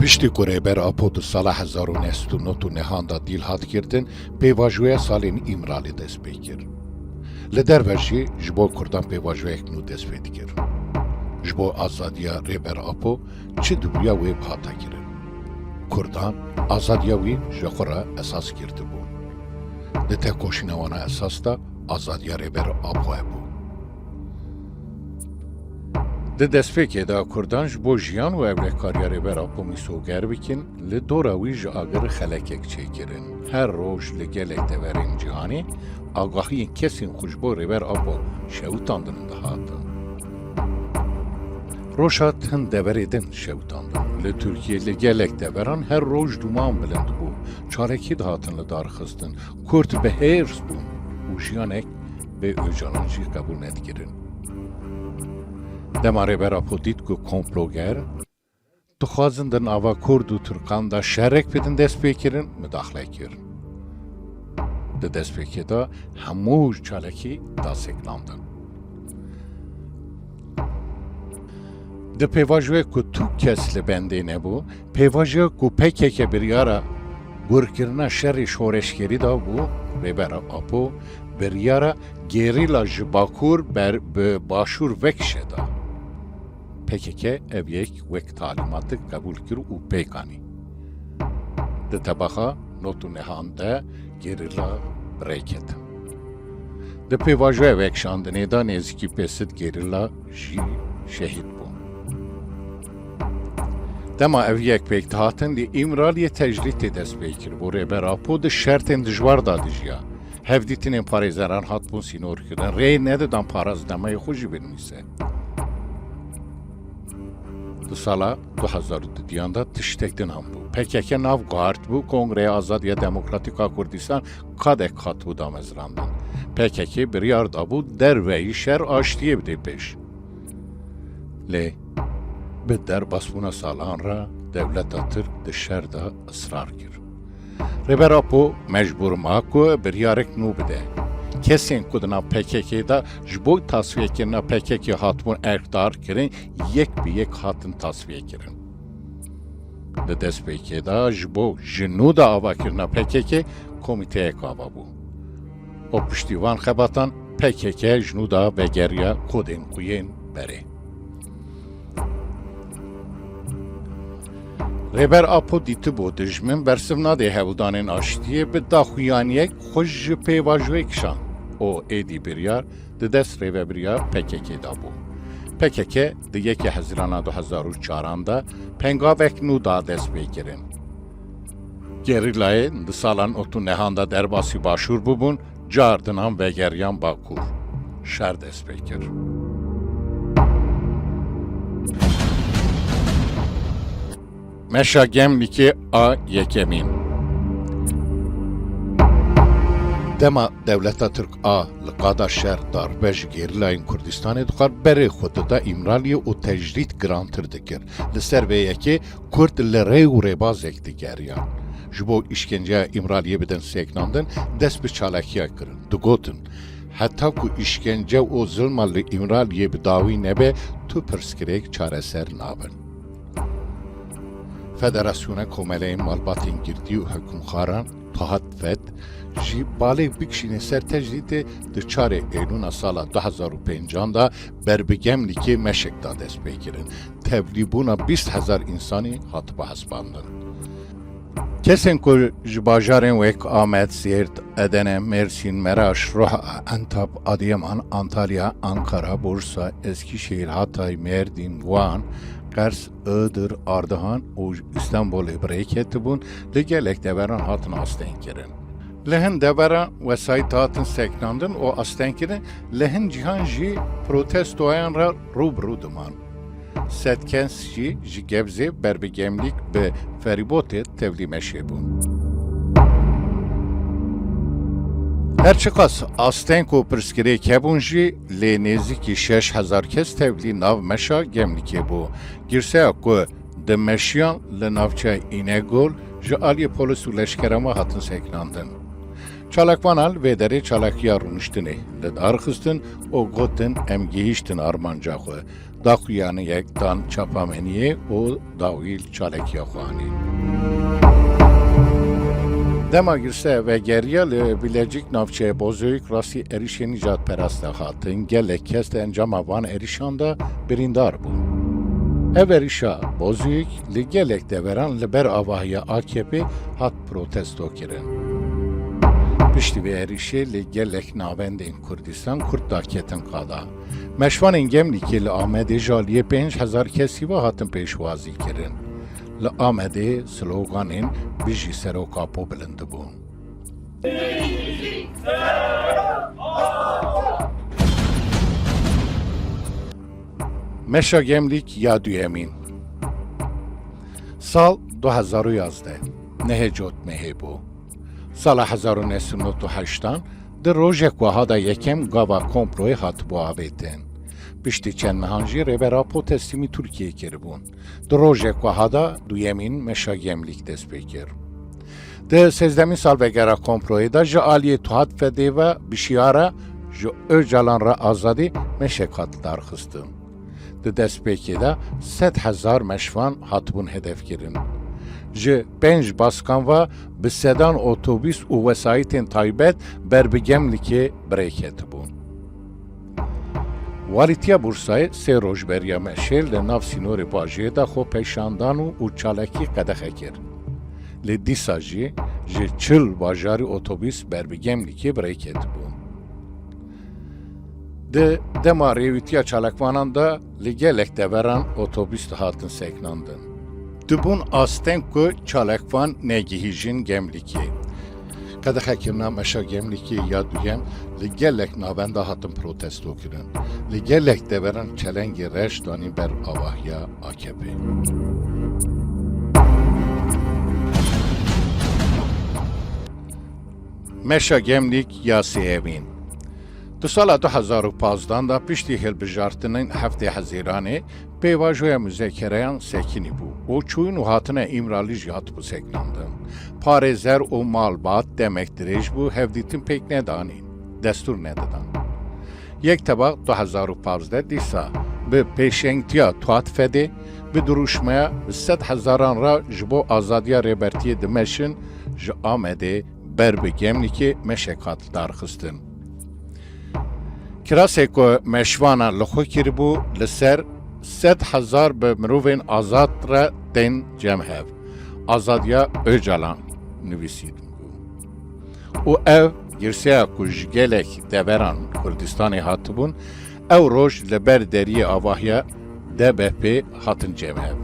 Piştî ku rêber Apo di sala hezar û nest û not û nehan da dîl hat girtin, pêvajoya salên îmralê dest pê kir. Li derve jî ji bo Kurdan pêvajoyek nû dest pê dikir. Ji bo azadiya rêber Apo çi dibûya wê hata kirin. Kurdan azadiya wî ji xwe re esas girtibû. Di te koşînewana esas da azadiya rêber Apo hebû. Di destpêkê de Kurdan ji bo jiyan û evlekariya rêber Apo mîsoger bikin, li dora wî ji agir xelekek çêkirin. Her roj li gelek deverên cîhanê, agahiyên kesên xwe ji bo rêber Apo şewitandin dihatin. Roşa hin deverê din şewitandin. Li Tirkiye li gelek deveran her roj duman bilind bû. Çarekî dihatin li darxistin. Kurd bi hêrs bûn û jiyanek bê öjanan jî qebûl nedikirin. Dema rêber Apo dît ku komploger dixwazin di nava Kurd û Tirkan da şerek bidin dest pê kirin. Di destpêkê de hemû çalekî daseklandin. Di pêvajoyê ku tu kes li bendê nebû, pêvajoya ku pekeke biryara gurkirina şerê şoreşkerî da bû, rêber Apo biryara gerîla ji Bakur ber bi başûr vekişe da. PKK ev yek wek talimatı kabul kir û pêkanî. Di tebaxa not û nehan de gerîla birêketin. Di pêvajoya vekşandinê da nêzîkî pêsit gerîla jî şehîd bûn. Dema ev yek pêk dihatin lê îmraliyê tecrîtê dest pê kir bû rêber Apo di şertên dijwar da dijiya. Hevdîtinên parêzeran hatbûn sînor kirin, rê nedidan paraz demeyê xwe jî binivîse. Sala 2002 da tiştek din ham bû. PKK nav guhart bû Kongreya Azadiya Demokratîk a Kurdistan kadek hat bû damezrandin. PKK biryar dabû derveyî şer aştiye bidê pêş. Lê bi derbasbûna salan re devleta Tirk di şer da ısrar kir. Rêber Apo mecbûr ma ku biryarek nû bide. Kesên ku di nav PKK da ji bo tasfiyekirina PKK hatbûn erkdar kirin, yek bi yek hatin tasfiye kirin. Di destpêkê da ji bo ji nû da avakirina PKK komiteyek ava bû. O piştîvan xebatan PKK ji nû da vegeriya kodên xuyên berê. Rêber Apo dîtibû dijmin bersiv nadê hewdanên aştiyê bi daxuyaniyek xwe ji pêvajoyê kişan. O êdî biryar di dest rêveberiya PKK da bû. PKK di yekê hezirana 2004 da pengavek nû da dest pê kirin. Gerîlayê di salan otu nehan da derbasî başûr bûbûn, car dinan vegeriyan Bakur. Şer dest pê. Meşa Gemlikê a Yekemîn Dema Devleta Türk A gerîlayên Kurdistanê dixwar berê xwe di da îmraliyê û tecrît girantir dikir. Li ser vê yekê Kurd li rê û rêbazek digeriyan. Ji bo îşkenceya îmraliyê bidin sêknandin, dest bi çalakiya kirin. Digotin, heta ku îşkence û zilma li îmraliyê bi dawî nebe, tu pirskirêk çareser nabin. Federasyona Komeleyên Malbatên Girdî û Hekûmxaran Pahat Fed jî balê bikişîne ser tecrîtê di çarê Eylûna sala 2005 da berbigemlikê meşek da dest pê kirin. Tevlîbûna 20 hezar insanî hatibe hesbandin. Kesên ku ji bajarên wek Amed, Siirt, Edene, Mersin, Meraş, Roha, Entap, Adıyaman, Antalya, Ankara, Bursa, Eskişehir, Hatay, Merdin, Van, Kars, Iğdır, Ardahan û İstanbulê birêk ketibûn li gelek deveran hatin astên kirin. Li hin devera wesayît hatin seknandin û astên kirin li hin cîhan jî protestoyan re rûbirû diman. Setkens jî ji Gebzê berbigemlik bi bûn. Herçiqas astên ku pirsgirêk hebûn jî lê nêzîkî şeş hezar kes tevlî nav meşa gemlikê bû. Girseya ku di meşiyan li navçeya İnegol ji aliyê polis û leşkerema hatin seknandin. Çalakvanal vê derê çalakiya rûniştinê li darxistin û gotin em gihîştin armanca xwe. Girse ve geriye li Bilecik navçeye bozuyuk rasti erişe nicat perest hatin gelek kes de encama van erişanda birindar bu. Ev erişa bozuyuk li gelek de veren li ber avahiya AKP hat protesto kirin. Pişti bir erişe li gelek navendin Kurdistan Kurt daketin kada. Meşvanın gemliki li Ahmedi jaliye 5000 kesi ve hatın peşvazi kirin. Li Ahmedi sloganın bijî seroka po bilind bûn. Meşa gemlik ya duyemîn. Sal 2011 nehecot mehêbû. Sala 1998 di rojek wiha da yekem gava komployê hatibû avêtin. Piştî çend mehan jî rêbera protestîmî Tirkiyeyê kiribûn. Di rojek wiha da duyemîn meşa gemlik dest pê kir. Di sêzdemîn salvegera komployê da ji aliyê Tuhat ve bişiyara ji Öcalan re azadî meşek hat darxistin. Di destpêkê de sed hezar meşvan hatibûn hedefkirin. Ji pênc baskan ve bi sedan otobüs û wesayîtên taybet ber bi gemlikê birêk ketibûn. Walîtiya Bursayê sê rojberiya meşêl li nav sînorê bajiyê de xwe pêşandan û û çalekî qedexe kir. Li dîsa jî ji çil bajarî otobüs ber bi gemlikê birêk ketibûn. Di dema rêwîtiya çalekvanan da li gelek deveran negihîjin gemlikê. Qedexekirina meşa gemlikê ya duyem li gelek navenda hatin protesto kirin. Li gelek deveran çelengê reş danî ber avahiya AKP. Meşa gemlik ya sêvîn. Di sala 2015 da piştî hilbijartinên heftê hezîranê sekinî bû û çûyîn û hatine îmralî jî hatibû seknandin. Parêzer û malbat demek dirêj bû hevdîtin pêk nedanîn. Destur nedidan. Yek tebaq 2015 dîsa bi pêşengtiya Tuat Fedê bi duruşmaya sed hezaran ra ji bo azadiya rêbertiyê dimeşin ji Amedê ber bi gemlikê meşek hat darxistin. Kirasê ku meşvana li xwe kiribû li ser sed hezar bi mirovên azad re tên cem hev. Azadiya Öcalan nivîsî û ev girseya ku ji gelek deveran Kurdistanê hatibûn ew roj li ber deriyê avahiya DBP hatin cem hev.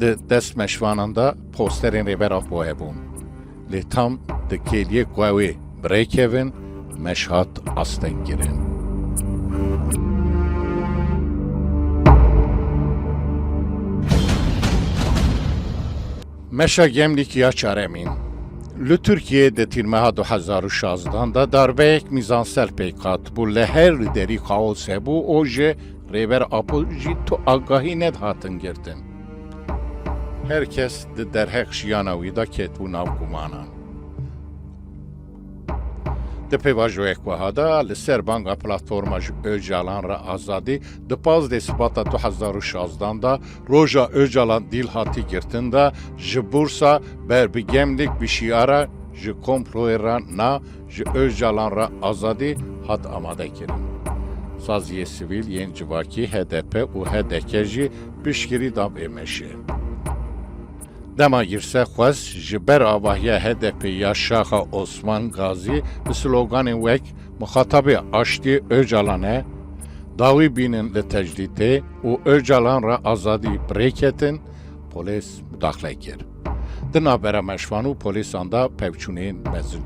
Di dest meşvanan da posterên rêbera xwe hebûn. Lê tam di kêliyê ku ew ê birêkevin meşhat asten girin. Meşa Gemlik Yaçarəmin Li Türkiye de tirmeha 2016'dan da darbeyek mizansel peykat bu leher lideri kaos hebu oje rever apu jittu agahi ned hatın girdin. Herkes de derhek şiyana vida ketbu navkumanan. Wiha da li ser banga platforma Öcalan re azadî di pazdê sibata 2016 da roja Öcalan dîl hatî girtin da ji Bursa ber bi bişiyara ji komployê re na ji Öcalan re azadî hat amade kirin. Saziyê sivîl yên civakî HDP û HDK jî piştgirî da bêmeşe. Dema girse xwest ji ber HDP ya Şaxa Osman Gazi bi sloganên wek muxatabê aştî Öcalan e, dawî bînin li tecdîtê û Öcalan re azadî birêketin, polis müdaxile kir. Di navbera meşvan û polîsan da pevçûnên mezin.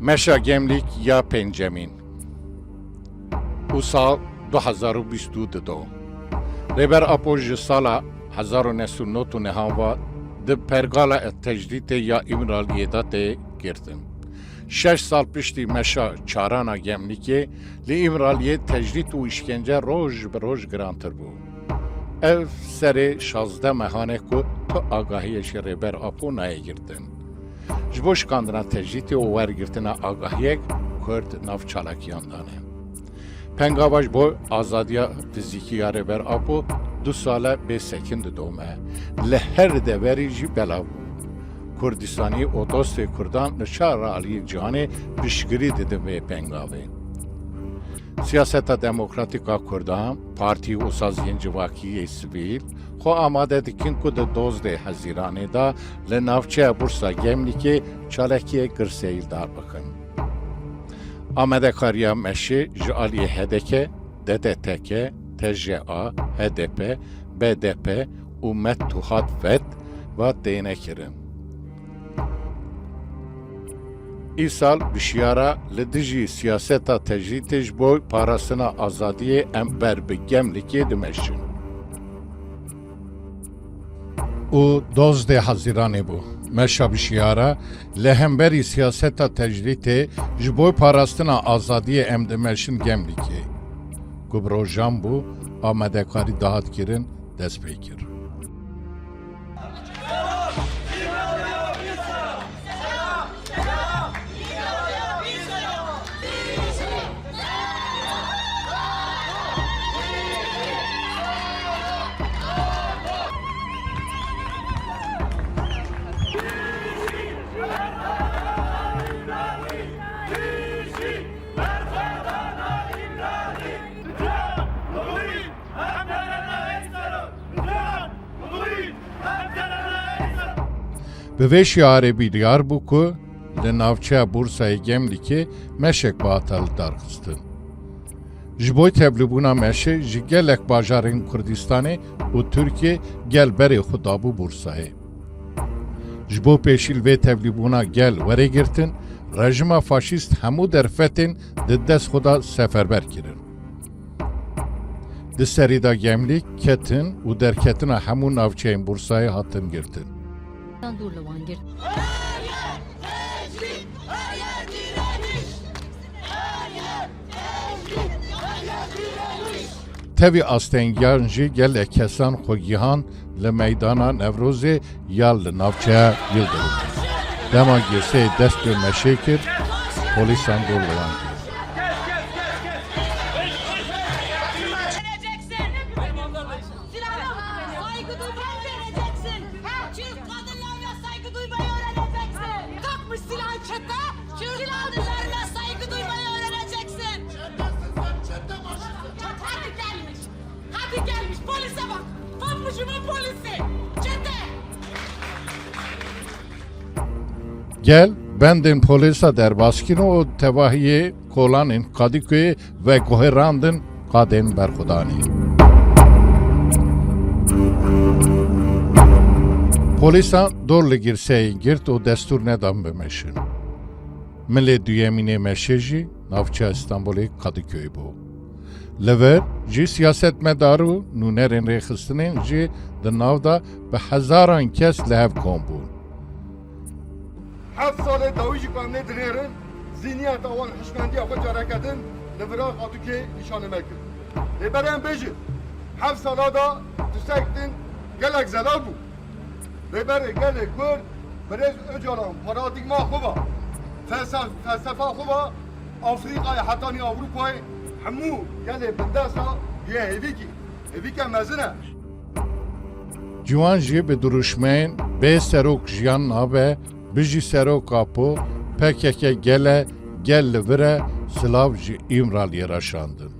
Meşa gemlik ya pencemîn. û sal 2022 do. Apo ji sala 1999 va di pergala tecdîtê ya İmraliyê da tê girtin. Şeş sal piştî meşa çarana gemlikê li İmraliyê tecdît û işkence roj bi roj girantir bû. Ev serê şazde mehane ku tu agahiyê ji rêber Apo nayê girtin. Ji bo şikandina tecdîtê û wergirtina agahiyek Kurd nav çalakiyandan e. Пенгааваш бо азадия физикиярê berapû du sala bê sekin didome. Li her deverê jî belav bû. Kurdistanî otostê Kurdan li şara aliyê cihanê piştgirî didin vê pengavê. Siyaseta Demokratîka Kurdan, Partî û Saziyên Civakiyê Sivîl, xwe amade dikin ku di dozdê hezîranê da li navçeya Bursa Gemlîkê çalekiyê girseyîldar bikin. Amedekarya meşi ji aliyê hedeke, DDTK, TJA, HDP, BDP û met tu hat vet va tênekirin. Îsal bişyara li dijî siyaseta tecrîtê ji bo parastina azadiyê em ber bi 12 Haziranê bû meşab şiara lehemberî siyaseta tecritê ji bo parastina azadiyê em dimeşin gemlikê. Ku bi rojan bû, amadekarî. Bewêşiyarê bîdyar bû ku li navçeya Bursayê Gemlîkê meşek bihataldar xistin. Ji bo tevlîbûna meşê ji gelek bajarên Kurdistanê û Tirkiye gel berê xwe dabû Bursayê. Ji bo pêşîl vê tevlîbûna gel werê girtin, rejima faşîst hemû derfetên di dest xwe da seferber kirin. Di serîda Gemlîk ketin û derketina hemû navçeyên Bursayê hatin girtin dur li wan girt. Tevî astengiyan jî gelek kesan xwegihan li meydana Nevrozê ya li navçeya Yıldırım. Dema girseyê dest bi meşê kir, polîsan dor Gel bendin polîsa derbaskin û tevahiyê kolanên Kadıköyê ve guherandin qadên berxudanî. Polîsa dor li girseyê girt û destûr nedan bimeşin. Milê duyemînê meşê jî navçeya İstanbulê Kadıköy siyasetmedar û nûnerên rêxistinên jî di nav da bi hezaran kes li hev kom bûn. هفت ساله داویجی کنم ندرێرن زینیت ئەوان حشمەندی ئەخۆ جارەکەدن لە ڤرا قاتوکێ نیشانەمە کرد لێبەریان بێژن هەفت سالادا تسەکتن gelek zelal bû lêberê gelê kur birêz öcalan paradigma xwe ba Felsa- felsefa xwe ba Afrikayê hetanî Avrupayê hemû gelê bindesa yê hêvîkî hêvîke mezin e Ciwan jî bi duruşmeyên bê serok jiyan nabe bijî seroka po PKK gele gel li vir e silav ji İmralyê raşandin.